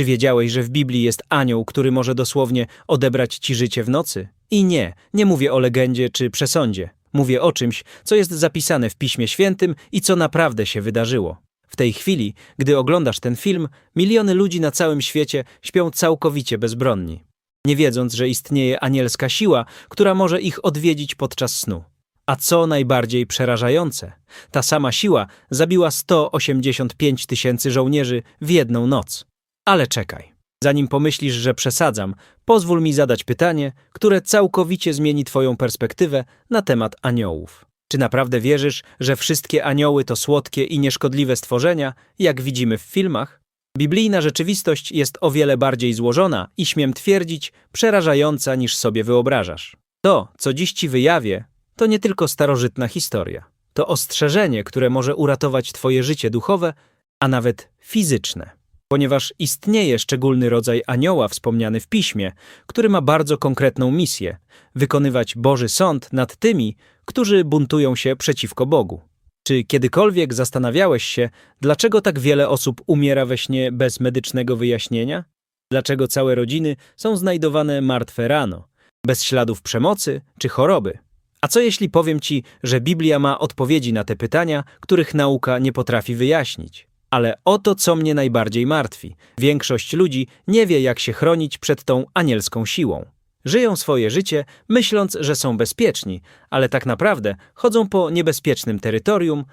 Czy wiedziałeś, że w Biblii jest anioł, który może dosłownie odebrać ci życie w nocy? I nie, nie mówię o legendzie czy przesądzie. Mówię o czymś, co jest zapisane w Piśmie Świętym i co naprawdę się wydarzyło. W tej chwili, gdy oglądasz ten film, miliony ludzi na całym świecie śpią całkowicie bezbronni, nie wiedząc, że istnieje anielska siła, która może ich odwiedzić podczas snu. A co najbardziej przerażające, ta sama siła zabiła 185 tysięcy żołnierzy w jedną noc. Ale czekaj. Zanim pomyślisz, że przesadzam, pozwól mi zadać pytanie, które całkowicie zmieni Twoją perspektywę na temat aniołów. Czy naprawdę wierzysz, że wszystkie anioły to słodkie i nieszkodliwe stworzenia, jak widzimy w filmach? Biblijna rzeczywistość jest o wiele bardziej złożona i śmiem twierdzić, przerażająca niż sobie wyobrażasz. To, co dziś Ci wyjawię, to nie tylko starożytna historia. To ostrzeżenie, które może uratować Twoje życie duchowe, a nawet fizyczne ponieważ istnieje szczególny rodzaj anioła wspomniany w piśmie, który ma bardzo konkretną misję wykonywać Boży sąd nad tymi, którzy buntują się przeciwko Bogu. Czy kiedykolwiek zastanawiałeś się, dlaczego tak wiele osób umiera we śnie bez medycznego wyjaśnienia? Dlaczego całe rodziny są znajdowane martwe rano, bez śladów przemocy czy choroby? A co jeśli powiem ci, że Biblia ma odpowiedzi na te pytania, których nauka nie potrafi wyjaśnić? Ale oto co mnie najbardziej martwi. Większość ludzi nie wie, jak się chronić przed tą anielską siłą. Żyją swoje życie, myśląc, że są bezpieczni, ale tak naprawdę chodzą po niebezpiecznym terytorium,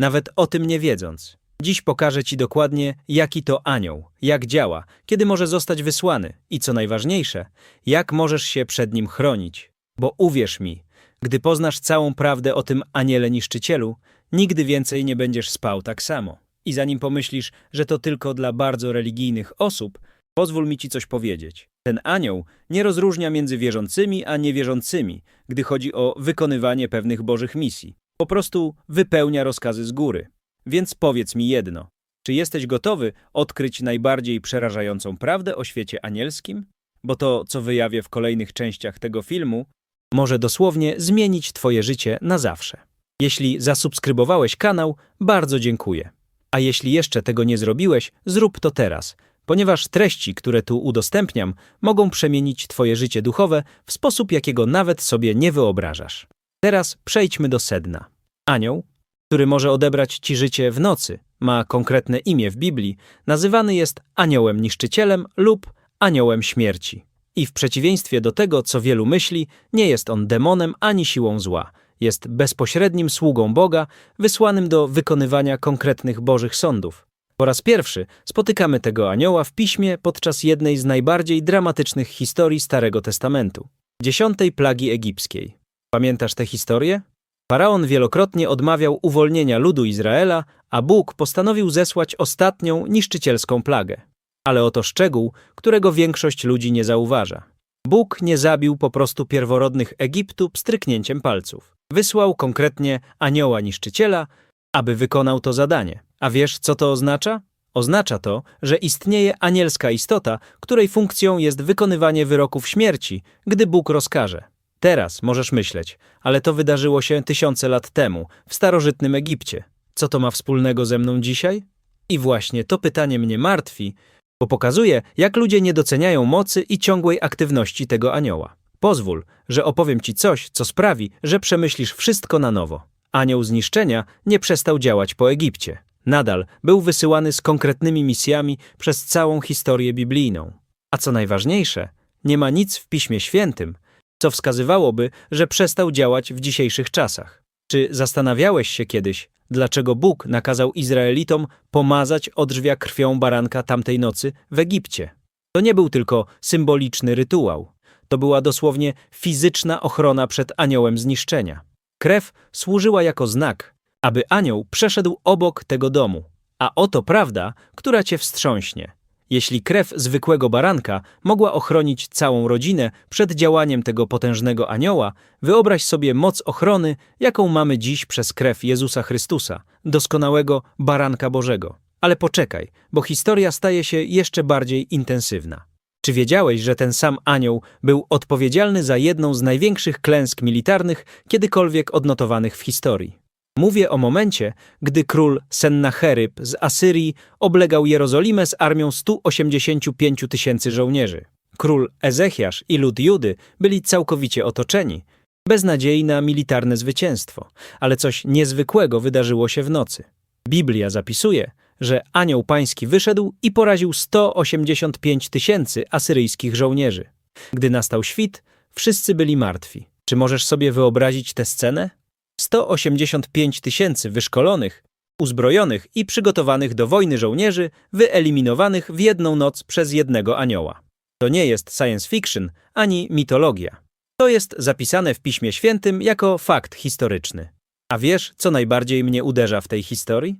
nawet o tym nie wiedząc. Dziś pokażę Ci dokładnie, jaki to anioł, jak działa, kiedy może zostać wysłany i co najważniejsze, jak możesz się przed nim chronić. Bo uwierz mi, gdy poznasz całą prawdę o tym aniele niszczycielu, nigdy więcej nie będziesz spał tak samo. I zanim pomyślisz, że to tylko dla bardzo religijnych osób, pozwól mi ci coś powiedzieć. Ten anioł nie rozróżnia między wierzącymi a niewierzącymi, gdy chodzi o wykonywanie pewnych bożych misji. Po prostu wypełnia rozkazy z góry. Więc powiedz mi jedno. Czy jesteś gotowy odkryć najbardziej przerażającą prawdę o świecie anielskim? Bo to, co wyjawię w kolejnych częściach tego filmu, może dosłownie zmienić Twoje życie na zawsze. Jeśli zasubskrybowałeś kanał, bardzo dziękuję. A jeśli jeszcze tego nie zrobiłeś, zrób to teraz, ponieważ treści, które tu udostępniam, mogą przemienić Twoje życie duchowe w sposób, jakiego nawet sobie nie wyobrażasz. Teraz przejdźmy do sedna. Anioł, który może odebrać Ci życie w nocy, ma konkretne imię w Biblii, nazywany jest aniołem niszczycielem lub aniołem śmierci. I w przeciwieństwie do tego, co wielu myśli, nie jest on demonem ani siłą zła – jest bezpośrednim sługą Boga, wysłanym do wykonywania konkretnych bożych sądów. Po raz pierwszy spotykamy tego anioła w piśmie podczas jednej z najbardziej dramatycznych historii Starego Testamentu dziesiątej plagi egipskiej. Pamiętasz tę historię? Faraon wielokrotnie odmawiał uwolnienia ludu Izraela, a Bóg postanowił zesłać ostatnią niszczycielską plagę. Ale oto szczegół, którego większość ludzi nie zauważa. Bóg nie zabił po prostu pierworodnych Egiptu pstryknięciem palców. Wysłał konkretnie anioła niszczyciela, aby wykonał to zadanie. A wiesz, co to oznacza? Oznacza to, że istnieje anielska istota, której funkcją jest wykonywanie wyroków śmierci, gdy Bóg rozkaże. Teraz możesz myśleć, ale to wydarzyło się tysiące lat temu, w starożytnym Egipcie. Co to ma wspólnego ze mną dzisiaj? I właśnie to pytanie mnie martwi, bo pokazuje, jak ludzie nie doceniają mocy i ciągłej aktywności tego anioła. Pozwól, że opowiem ci coś, co sprawi, że przemyślisz wszystko na nowo. Anioł zniszczenia nie przestał działać po Egipcie. Nadal był wysyłany z konkretnymi misjami przez całą historię biblijną. A co najważniejsze, nie ma nic w Piśmie Świętym, co wskazywałoby, że przestał działać w dzisiejszych czasach. Czy zastanawiałeś się kiedyś, dlaczego Bóg nakazał Izraelitom pomazać odrzwia krwią baranka tamtej nocy w Egipcie? To nie był tylko symboliczny rytuał. To była dosłownie fizyczna ochrona przed aniołem zniszczenia. Krew służyła jako znak, aby anioł przeszedł obok tego domu. A oto prawda, która cię wstrząśnie. Jeśli krew zwykłego baranka mogła ochronić całą rodzinę przed działaniem tego potężnego anioła, wyobraź sobie moc ochrony, jaką mamy dziś przez krew Jezusa Chrystusa, doskonałego baranka Bożego. Ale poczekaj, bo historia staje się jeszcze bardziej intensywna. Czy wiedziałeś, że ten sam anioł był odpowiedzialny za jedną z największych klęsk militarnych kiedykolwiek odnotowanych w historii? Mówię o momencie, gdy król Sennacheryb z Asyrii oblegał Jerozolimę z armią 185 tysięcy żołnierzy. Król Ezechiasz i lud Judy byli całkowicie otoczeni, bez nadziei na militarne zwycięstwo, ale coś niezwykłego wydarzyło się w nocy. Biblia zapisuje, że anioł pański wyszedł i poraził 185 tysięcy asyryjskich żołnierzy. Gdy nastał świt, wszyscy byli martwi. Czy możesz sobie wyobrazić tę scenę? 185 tysięcy wyszkolonych, uzbrojonych i przygotowanych do wojny żołnierzy, wyeliminowanych w jedną noc przez jednego anioła. To nie jest science fiction ani mitologia. To jest zapisane w Piśmie Świętym jako fakt historyczny. A wiesz, co najbardziej mnie uderza w tej historii?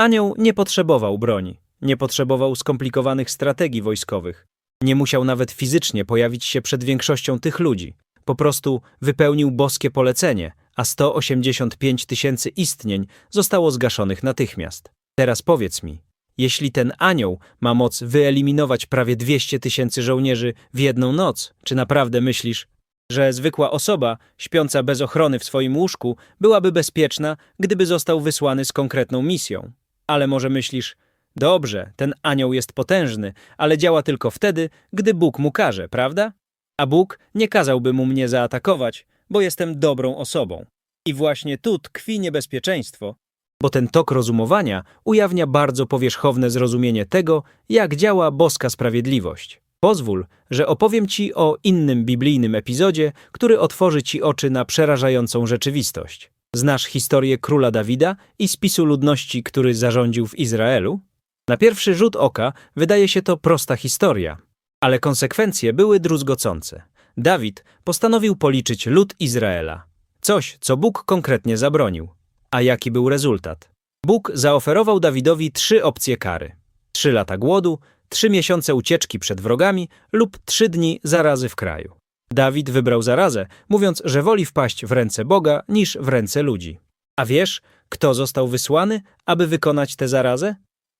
Anioł nie potrzebował broni, nie potrzebował skomplikowanych strategii wojskowych, nie musiał nawet fizycznie pojawić się przed większością tych ludzi. Po prostu wypełnił boskie polecenie, a 185 tysięcy istnień zostało zgaszonych natychmiast. Teraz powiedz mi, jeśli ten anioł ma moc wyeliminować prawie 200 tysięcy żołnierzy w jedną noc, czy naprawdę myślisz, że zwykła osoba, śpiąca bez ochrony w swoim łóżku, byłaby bezpieczna, gdyby został wysłany z konkretną misją? Ale może myślisz, dobrze, ten anioł jest potężny, ale działa tylko wtedy, gdy Bóg mu każe, prawda? A Bóg nie kazałby mu mnie zaatakować, bo jestem dobrą osobą. I właśnie tu tkwi niebezpieczeństwo, bo ten tok rozumowania ujawnia bardzo powierzchowne zrozumienie tego, jak działa boska sprawiedliwość. Pozwól, że opowiem Ci o innym biblijnym epizodzie, który otworzy Ci oczy na przerażającą rzeczywistość. Znasz historię króla Dawida i spisu ludności, który zarządził w Izraelu? Na pierwszy rzut oka wydaje się to prosta historia, ale konsekwencje były druzgocące. Dawid postanowił policzyć lud Izraela. Coś, co Bóg konkretnie zabronił. A jaki był rezultat? Bóg zaoferował Dawidowi trzy opcje kary: trzy lata głodu, trzy miesiące ucieczki przed wrogami lub trzy dni zarazy w kraju. Dawid wybrał zarazę, mówiąc, że woli wpaść w ręce Boga niż w ręce ludzi. A wiesz, kto został wysłany, aby wykonać tę zarazę?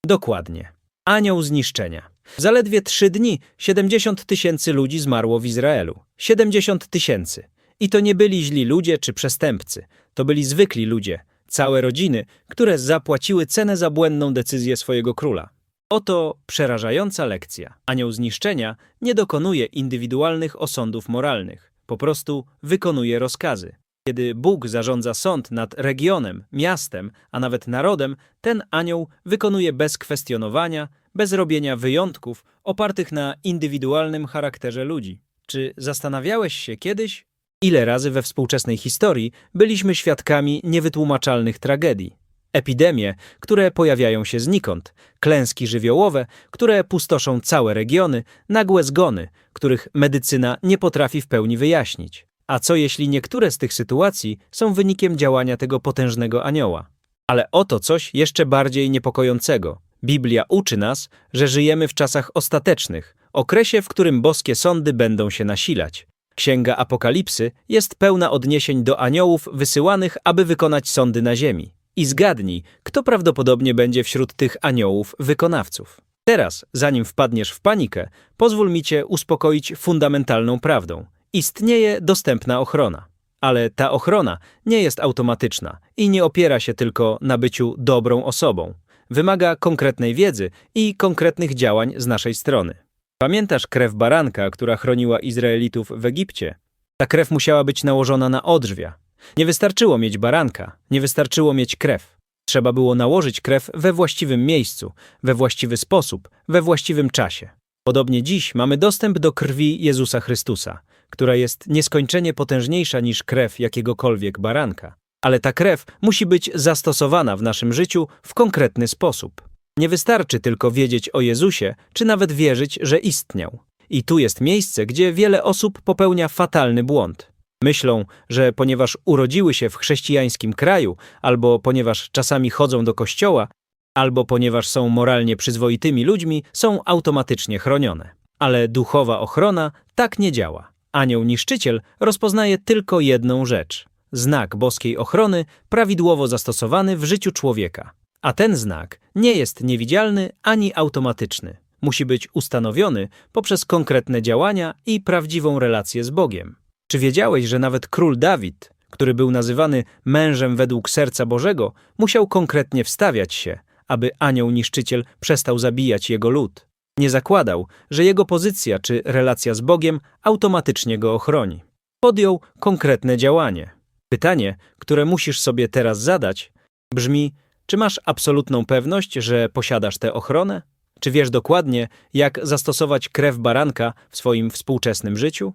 Dokładnie. Anioł zniszczenia. Zaledwie trzy dni 70 tysięcy ludzi zmarło w Izraelu. 70 tysięcy. I to nie byli źli ludzie czy przestępcy. To byli zwykli ludzie, całe rodziny, które zapłaciły cenę za błędną decyzję swojego króla. Oto przerażająca lekcja. Anioł zniszczenia nie dokonuje indywidualnych osądów moralnych, po prostu wykonuje rozkazy. Kiedy Bóg zarządza sąd nad regionem, miastem, a nawet narodem, ten anioł wykonuje bez kwestionowania, bez robienia wyjątków opartych na indywidualnym charakterze ludzi. Czy zastanawiałeś się kiedyś, ile razy we współczesnej historii byliśmy świadkami niewytłumaczalnych tragedii? Epidemie, które pojawiają się znikąd, klęski żywiołowe, które pustoszą całe regiony, nagłe zgony, których medycyna nie potrafi w pełni wyjaśnić. A co jeśli niektóre z tych sytuacji są wynikiem działania tego potężnego anioła? Ale oto coś jeszcze bardziej niepokojącego. Biblia uczy nas, że żyjemy w czasach ostatecznych, okresie, w którym boskie sądy będą się nasilać. Księga Apokalipsy jest pełna odniesień do aniołów wysyłanych, aby wykonać sądy na ziemi. I zgadnij, kto prawdopodobnie będzie wśród tych aniołów wykonawców. Teraz, zanim wpadniesz w panikę, pozwól mi cię uspokoić fundamentalną prawdą. Istnieje dostępna ochrona. Ale ta ochrona nie jest automatyczna i nie opiera się tylko na byciu dobrą osobą. Wymaga konkretnej wiedzy i konkretnych działań z naszej strony. Pamiętasz krew baranka, która chroniła Izraelitów w Egipcie? Ta krew musiała być nałożona na odrzwia. Nie wystarczyło mieć baranka, nie wystarczyło mieć krew. Trzeba było nałożyć krew we właściwym miejscu, we właściwy sposób, we właściwym czasie. Podobnie dziś mamy dostęp do krwi Jezusa Chrystusa, która jest nieskończenie potężniejsza niż krew jakiegokolwiek baranka. Ale ta krew musi być zastosowana w naszym życiu w konkretny sposób. Nie wystarczy tylko wiedzieć o Jezusie, czy nawet wierzyć, że istniał. I tu jest miejsce, gdzie wiele osób popełnia fatalny błąd. Myślą, że ponieważ urodziły się w chrześcijańskim kraju, albo ponieważ czasami chodzą do kościoła, albo ponieważ są moralnie przyzwoitymi ludźmi, są automatycznie chronione. Ale duchowa ochrona tak nie działa. Anioł niszczyciel rozpoznaje tylko jedną rzecz znak boskiej ochrony prawidłowo zastosowany w życiu człowieka. A ten znak nie jest niewidzialny ani automatyczny. Musi być ustanowiony poprzez konkretne działania i prawdziwą relację z Bogiem. Czy wiedziałeś, że nawet król Dawid, który był nazywany mężem według serca Bożego, musiał konkretnie wstawiać się, aby anioł niszczyciel przestał zabijać jego lud. Nie zakładał, że jego pozycja czy relacja z Bogiem automatycznie go ochroni. Podjął konkretne działanie. Pytanie, które musisz sobie teraz zadać, brzmi: czy masz absolutną pewność, że posiadasz tę ochronę? Czy wiesz dokładnie, jak zastosować krew baranka w swoim współczesnym życiu?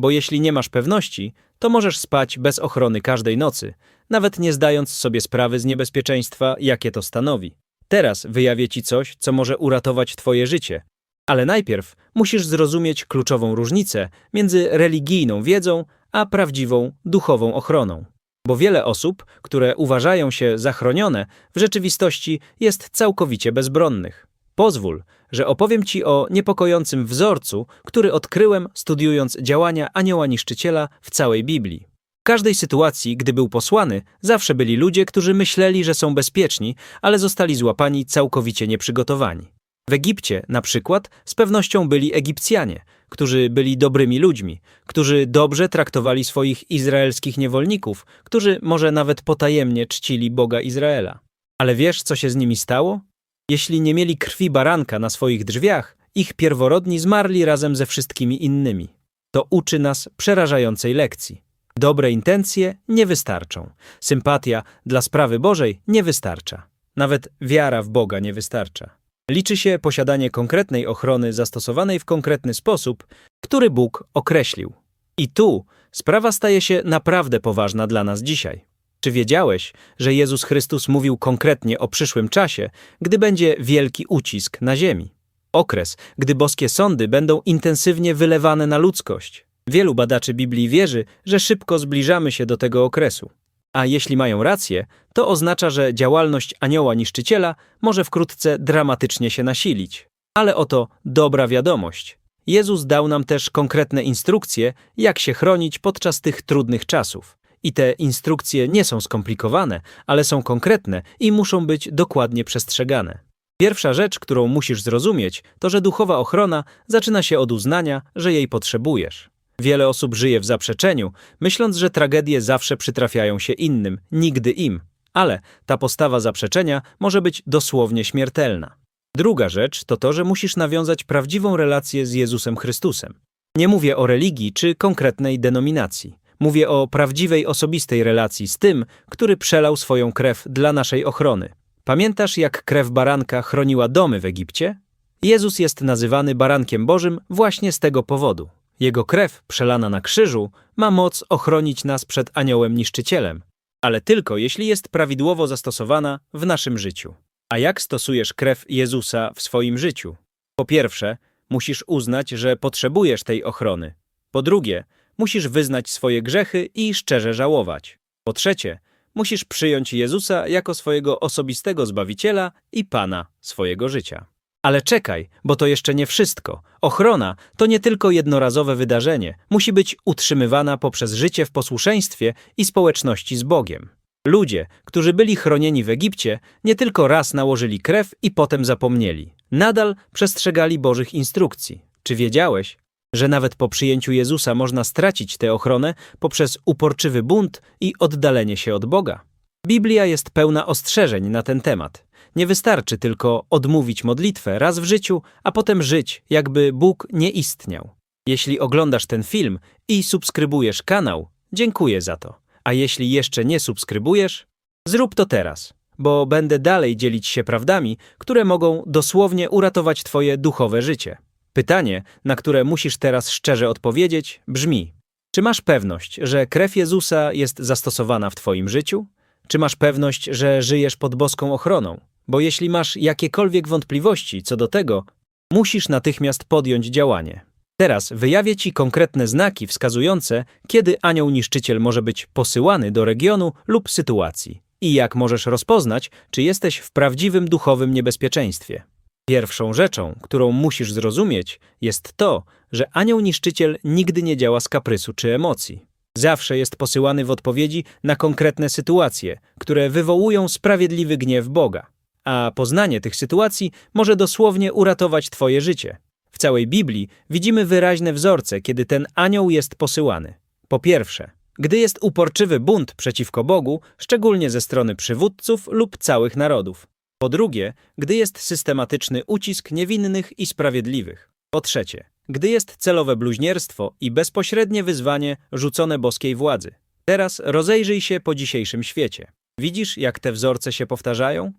Bo jeśli nie masz pewności, to możesz spać bez ochrony każdej nocy, nawet nie zdając sobie sprawy z niebezpieczeństwa, jakie to stanowi. Teraz wyjawię ci coś, co może uratować twoje życie. Ale najpierw musisz zrozumieć kluczową różnicę między religijną wiedzą a prawdziwą duchową ochroną. Bo wiele osób, które uważają się zachronione, w rzeczywistości jest całkowicie bezbronnych. Pozwól, że opowiem Ci o niepokojącym wzorcu, który odkryłem studiując działania anioła niszczyciela w całej Biblii. W każdej sytuacji, gdy był posłany, zawsze byli ludzie, którzy myśleli, że są bezpieczni, ale zostali złapani całkowicie nieprzygotowani. W Egipcie, na przykład, z pewnością byli Egipcjanie, którzy byli dobrymi ludźmi, którzy dobrze traktowali swoich izraelskich niewolników, którzy może nawet potajemnie czcili Boga Izraela. Ale wiesz, co się z nimi stało? Jeśli nie mieli krwi baranka na swoich drzwiach, ich pierworodni zmarli razem ze wszystkimi innymi. To uczy nas przerażającej lekcji. Dobre intencje nie wystarczą. Sympatia dla sprawy Bożej nie wystarcza. Nawet wiara w Boga nie wystarcza. Liczy się posiadanie konkretnej ochrony zastosowanej w konkretny sposób, który Bóg określił. I tu sprawa staje się naprawdę poważna dla nas dzisiaj. Czy wiedziałeś, że Jezus Chrystus mówił konkretnie o przyszłym czasie, gdy będzie wielki ucisk na ziemi? Okres, gdy boskie sądy będą intensywnie wylewane na ludzkość. Wielu badaczy Biblii wierzy, że szybko zbliżamy się do tego okresu. A jeśli mają rację, to oznacza, że działalność anioła niszczyciela może wkrótce dramatycznie się nasilić. Ale oto dobra wiadomość. Jezus dał nam też konkretne instrukcje, jak się chronić podczas tych trudnych czasów. I te instrukcje nie są skomplikowane, ale są konkretne i muszą być dokładnie przestrzegane. Pierwsza rzecz, którą musisz zrozumieć, to że duchowa ochrona zaczyna się od uznania, że jej potrzebujesz. Wiele osób żyje w zaprzeczeniu, myśląc, że tragedie zawsze przytrafiają się innym, nigdy im. Ale ta postawa zaprzeczenia może być dosłownie śmiertelna. Druga rzecz to to, że musisz nawiązać prawdziwą relację z Jezusem Chrystusem. Nie mówię o religii czy konkretnej denominacji. Mówię o prawdziwej, osobistej relacji z tym, który przelał swoją krew dla naszej ochrony. Pamiętasz, jak krew baranka chroniła domy w Egipcie? Jezus jest nazywany barankiem Bożym właśnie z tego powodu. Jego krew, przelana na krzyżu, ma moc ochronić nas przed aniołem niszczycielem, ale tylko jeśli jest prawidłowo zastosowana w naszym życiu. A jak stosujesz krew Jezusa w swoim życiu? Po pierwsze, musisz uznać, że potrzebujesz tej ochrony. Po drugie, musisz wyznać swoje grzechy i szczerze żałować. Po trzecie, musisz przyjąć Jezusa jako swojego osobistego Zbawiciela i Pana swojego życia. Ale czekaj, bo to jeszcze nie wszystko. Ochrona to nie tylko jednorazowe wydarzenie, musi być utrzymywana poprzez życie w posłuszeństwie i społeczności z Bogiem. Ludzie, którzy byli chronieni w Egipcie, nie tylko raz nałożyli krew i potem zapomnieli. Nadal przestrzegali Bożych instrukcji. Czy wiedziałeś, że nawet po przyjęciu Jezusa można stracić tę ochronę poprzez uporczywy bunt i oddalenie się od Boga? Biblia jest pełna ostrzeżeń na ten temat. Nie wystarczy tylko odmówić modlitwę raz w życiu, a potem żyć, jakby Bóg nie istniał. Jeśli oglądasz ten film i subskrybujesz kanał, dziękuję za to. A jeśli jeszcze nie subskrybujesz, zrób to teraz, bo będę dalej dzielić się prawdami, które mogą dosłownie uratować Twoje duchowe życie. Pytanie, na które musisz teraz szczerze odpowiedzieć, brzmi: Czy masz pewność, że krew Jezusa jest zastosowana w Twoim życiu? Czy masz pewność, że żyjesz pod boską ochroną? Bo jeśli masz jakiekolwiek wątpliwości co do tego, musisz natychmiast podjąć działanie. Teraz wyjawię Ci konkretne znaki wskazujące, kiedy anioł niszczyciel może być posyłany do regionu lub sytuacji i jak możesz rozpoznać, czy jesteś w prawdziwym duchowym niebezpieczeństwie. Pierwszą rzeczą, którą musisz zrozumieć, jest to, że anioł niszczyciel nigdy nie działa z kaprysu czy emocji. Zawsze jest posyłany w odpowiedzi na konkretne sytuacje, które wywołują sprawiedliwy gniew Boga. A poznanie tych sytuacji może dosłownie uratować Twoje życie. W całej Biblii widzimy wyraźne wzorce, kiedy ten anioł jest posyłany. Po pierwsze, Gdy jest uporczywy bunt przeciwko Bogu, szczególnie ze strony przywódców lub całych narodów. Po drugie, gdy jest systematyczny ucisk niewinnych i sprawiedliwych. Po trzecie, gdy jest celowe bluźnierstwo i bezpośrednie wyzwanie rzucone boskiej władzy. Teraz rozejrzyj się po dzisiejszym świecie. Widzisz, jak te wzorce się powtarzają?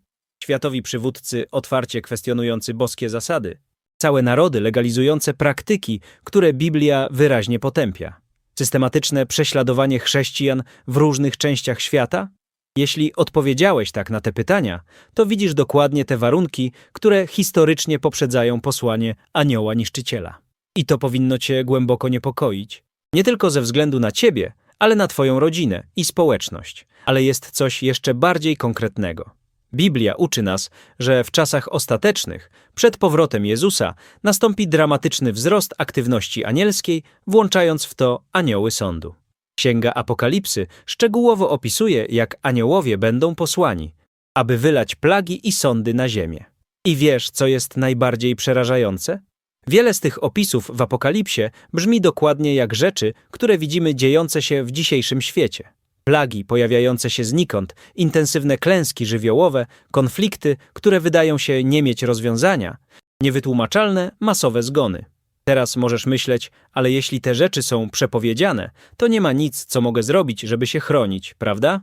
Światowi przywódcy otwarcie kwestionujący boskie zasady. Całe narody legalizujące praktyki, które Biblia wyraźnie potępia. Systematyczne prześladowanie chrześcijan w różnych częściach świata? Jeśli odpowiedziałeś tak na te pytania, to widzisz dokładnie te warunki, które historycznie poprzedzają posłanie anioła niszczyciela. I to powinno cię głęboko niepokoić. Nie tylko ze względu na ciebie, ale na twoją rodzinę i społeczność. Ale jest coś jeszcze bardziej konkretnego. Biblia uczy nas, że w czasach ostatecznych, przed powrotem Jezusa, nastąpi dramatyczny wzrost aktywności anielskiej, włączając w to anioły sądu. Księga Apokalipsy szczegółowo opisuje, jak aniołowie będą posłani, aby wylać plagi i sądy na ziemię. I wiesz, co jest najbardziej przerażające? Wiele z tych opisów w Apokalipsie brzmi dokładnie jak rzeczy, które widzimy dziejące się w dzisiejszym świecie. Plagi pojawiające się znikąd, intensywne klęski żywiołowe, konflikty, które wydają się nie mieć rozwiązania, niewytłumaczalne, masowe zgony. Teraz możesz myśleć, ale jeśli te rzeczy są przepowiedziane, to nie ma nic, co mogę zrobić, żeby się chronić, prawda?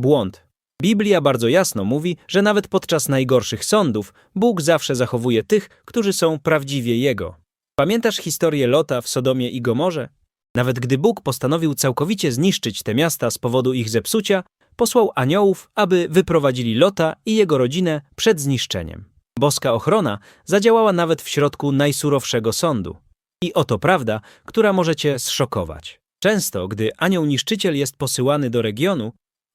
Błąd. Biblia bardzo jasno mówi, że nawet podczas najgorszych sądów Bóg zawsze zachowuje tych, którzy są prawdziwie Jego. Pamiętasz historię Lota w Sodomie i Gomorze? Nawet gdy Bóg postanowił całkowicie zniszczyć te miasta z powodu ich zepsucia, posłał aniołów, aby wyprowadzili Lota i jego rodzinę przed zniszczeniem. Boska ochrona zadziałała nawet w środku najsurowszego sądu. I oto prawda, która może cię zszokować. Często, gdy anioł niszczyciel jest posyłany do regionu,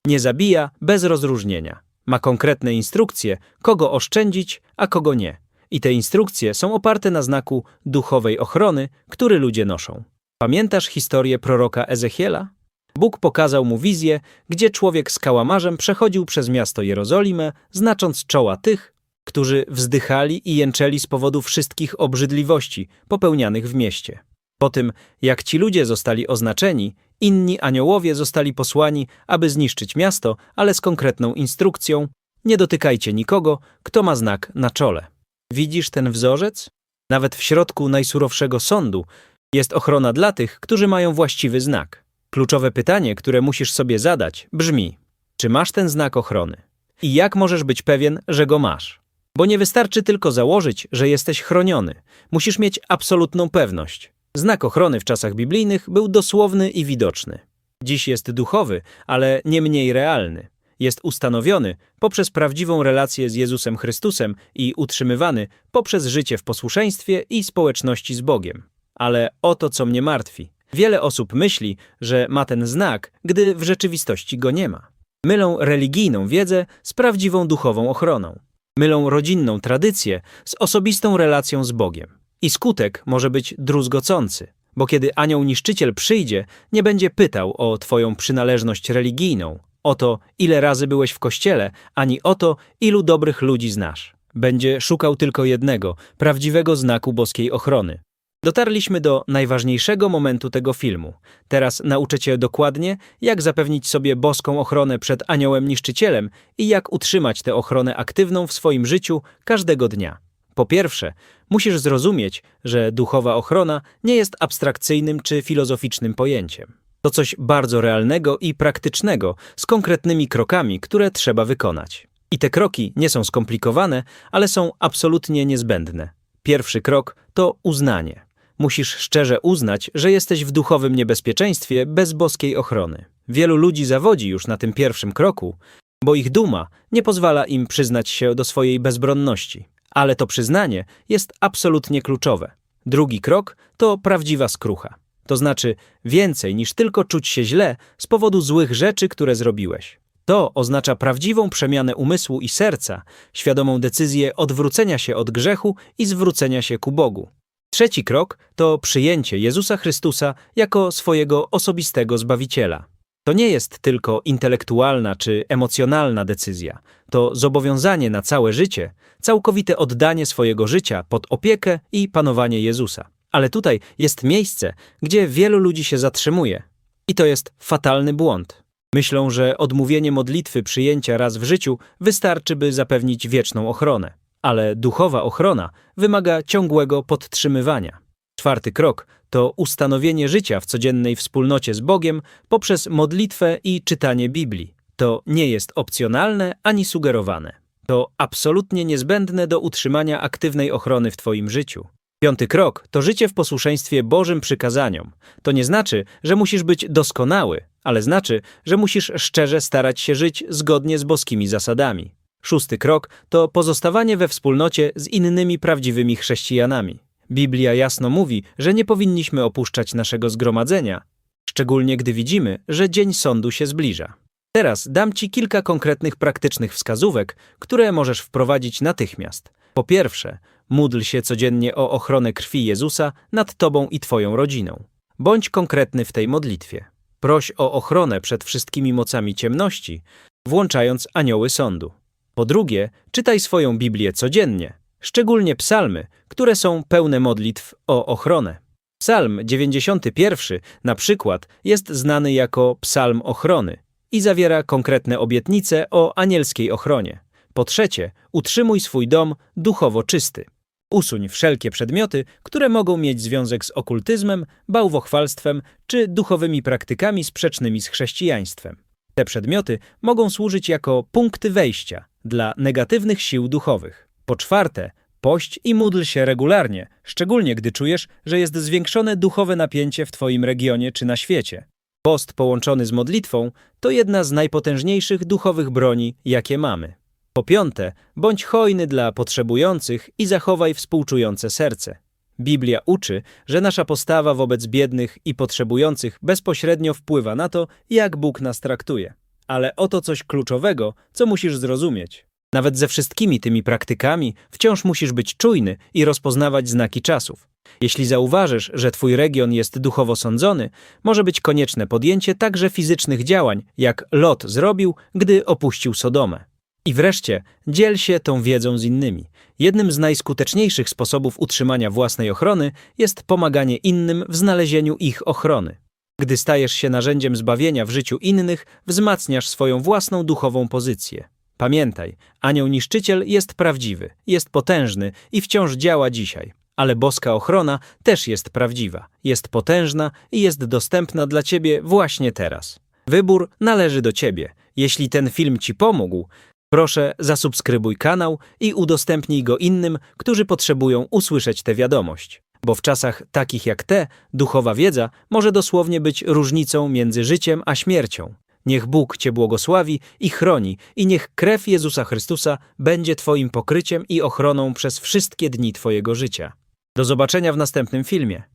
nie zabija bez rozróżnienia. Ma konkretne instrukcje, kogo oszczędzić, a kogo nie. I te instrukcje są oparte na znaku duchowej ochrony, który ludzie noszą. Pamiętasz historię proroka Ezechiela? Bóg pokazał mu wizję, gdzie człowiek z kałamarzem przechodził przez miasto Jerozolimę, znacząc czoła tych, którzy wzdychali i jęczeli z powodu wszystkich obrzydliwości popełnianych w mieście. Po tym, jak ci ludzie zostali oznaczeni, inni aniołowie zostali posłani, aby zniszczyć miasto, ale z konkretną instrukcją: nie dotykajcie nikogo, kto ma znak na czole. Widzisz ten wzorzec? Nawet w środku najsurowszego sądu jest ochrona dla tych, którzy mają właściwy znak. Kluczowe pytanie, które musisz sobie zadać, brzmi: czy masz ten znak ochrony? I jak możesz być pewien, że go masz? Bo nie wystarczy tylko założyć, że jesteś chroniony. Musisz mieć absolutną pewność. Znak ochrony w czasach biblijnych był dosłowny i widoczny. Dziś jest duchowy, ale nie mniej realny. Jest ustanowiony poprzez prawdziwą relację z Jezusem Chrystusem i utrzymywany poprzez życie w posłuszeństwie i społeczności z Bogiem. Ale oto co mnie martwi. Wiele osób myśli, że ma ten znak, gdy w rzeczywistości go nie ma. Mylą religijną wiedzę z prawdziwą duchową ochroną. Mylą rodzinną tradycję z osobistą relacją z Bogiem. I skutek może być druzgocący, bo kiedy anioł niszczyciel przyjdzie, nie będzie pytał o twoją przynależność religijną, o to, ile razy byłeś w kościele, ani o to, ilu dobrych ludzi znasz. Będzie szukał tylko jednego, prawdziwego znaku boskiej ochrony. Dotarliśmy do najważniejszego momentu tego filmu. Teraz nauczę Cię dokładnie, jak zapewnić sobie boską ochronę przed aniołem niszczycielem i jak utrzymać tę ochronę aktywną w swoim życiu każdego dnia. Po pierwsze, musisz zrozumieć, że duchowa ochrona nie jest abstrakcyjnym czy filozoficznym pojęciem. To coś bardzo realnego i praktycznego, z konkretnymi krokami, które trzeba wykonać. I te kroki nie są skomplikowane, ale są absolutnie niezbędne. Pierwszy krok to uznanie. Musisz szczerze uznać, że jesteś w duchowym niebezpieczeństwie bez boskiej ochrony. Wielu ludzi zawodzi już na tym pierwszym kroku, bo ich duma nie pozwala im przyznać się do swojej bezbronności. Ale to przyznanie jest absolutnie kluczowe. Drugi krok to prawdziwa skrucha. To znaczy więcej niż tylko czuć się źle z powodu złych rzeczy, które zrobiłeś. To oznacza prawdziwą przemianę umysłu i serca, świadomą decyzję odwrócenia się od grzechu i zwrócenia się ku Bogu. Trzeci krok to przyjęcie Jezusa Chrystusa jako swojego osobistego Zbawiciela. To nie jest tylko intelektualna czy emocjonalna decyzja, to zobowiązanie na całe życie, całkowite oddanie swojego życia pod opiekę i panowanie Jezusa. Ale tutaj jest miejsce, gdzie wielu ludzi się zatrzymuje. I to jest fatalny błąd. Myślą, że odmówienie modlitwy przyjęcia raz w życiu wystarczy, by zapewnić wieczną ochronę. Ale duchowa ochrona wymaga ciągłego podtrzymywania. Czwarty krok to ustanowienie życia w codziennej wspólnocie z Bogiem poprzez modlitwę i czytanie Biblii. To nie jest opcjonalne ani sugerowane. To absolutnie niezbędne do utrzymania aktywnej ochrony w Twoim życiu. Piąty krok to życie w posłuszeństwie Bożym przykazaniom. To nie znaczy, że musisz być doskonały, ale znaczy, że musisz szczerze starać się żyć zgodnie z boskimi zasadami. Szósty krok to pozostawanie we wspólnocie z innymi prawdziwymi chrześcijanami. Biblia jasno mówi, że nie powinniśmy opuszczać naszego zgromadzenia, szczególnie gdy widzimy, że dzień sądu się zbliża. Teraz dam Ci kilka konkretnych praktycznych wskazówek, które możesz wprowadzić natychmiast. Po pierwsze, módl się codziennie o ochronę krwi Jezusa nad Tobą i Twoją rodziną. Bądź konkretny w tej modlitwie. Proś o ochronę przed wszystkimi mocami ciemności, włączając anioły sądu. Po drugie, czytaj swoją Biblię codziennie, szczególnie psalmy, które są pełne modlitw o ochronę. Psalm 91 na przykład jest znany jako psalm ochrony i zawiera konkretne obietnice o anielskiej ochronie. Po trzecie, utrzymuj swój dom duchowo czysty. Usuń wszelkie przedmioty, które mogą mieć związek z okultyzmem, bałwochwalstwem czy duchowymi praktykami sprzecznymi z chrześcijaństwem. Te przedmioty mogą służyć jako punkty wejścia dla negatywnych sił duchowych. Po czwarte, pość i módl się regularnie, szczególnie gdy czujesz, że jest zwiększone duchowe napięcie w Twoim regionie czy na świecie. Post połączony z modlitwą to jedna z najpotężniejszych duchowych broni, jakie mamy. Po piąte, bądź hojny dla potrzebujących i zachowaj współczujące serce. Biblia uczy, że nasza postawa wobec biednych i potrzebujących bezpośrednio wpływa na to, jak Bóg nas traktuje. Ale oto coś kluczowego, co musisz zrozumieć. Nawet ze wszystkimi tymi praktykami wciąż musisz być czujny i rozpoznawać znaki czasów. Jeśli zauważysz, że twój region jest duchowo sądzony, może być konieczne podjęcie także fizycznych działań, jak Lot zrobił, gdy opuścił Sodomę. I wreszcie, dziel się tą wiedzą z innymi. Jednym z najskuteczniejszych sposobów utrzymania własnej ochrony jest pomaganie innym w znalezieniu ich ochrony. Gdy stajesz się narzędziem zbawienia w życiu innych, wzmacniasz swoją własną duchową pozycję. Pamiętaj, anioł niszczyciel jest prawdziwy, jest potężny i wciąż działa dzisiaj. Ale boska ochrona też jest prawdziwa, jest potężna i jest dostępna dla ciebie właśnie teraz. Wybór należy do ciebie. Jeśli ten film ci pomógł, proszę zasubskrybuj kanał i udostępnij go innym, którzy potrzebują usłyszeć tę wiadomość. Bo w czasach takich jak te, duchowa wiedza może dosłownie być różnicą między życiem a śmiercią. Niech Bóg Cię błogosławi i chroni, i niech krew Jezusa Chrystusa będzie Twoim pokryciem i ochroną przez wszystkie dni Twojego życia. Do zobaczenia w następnym filmie.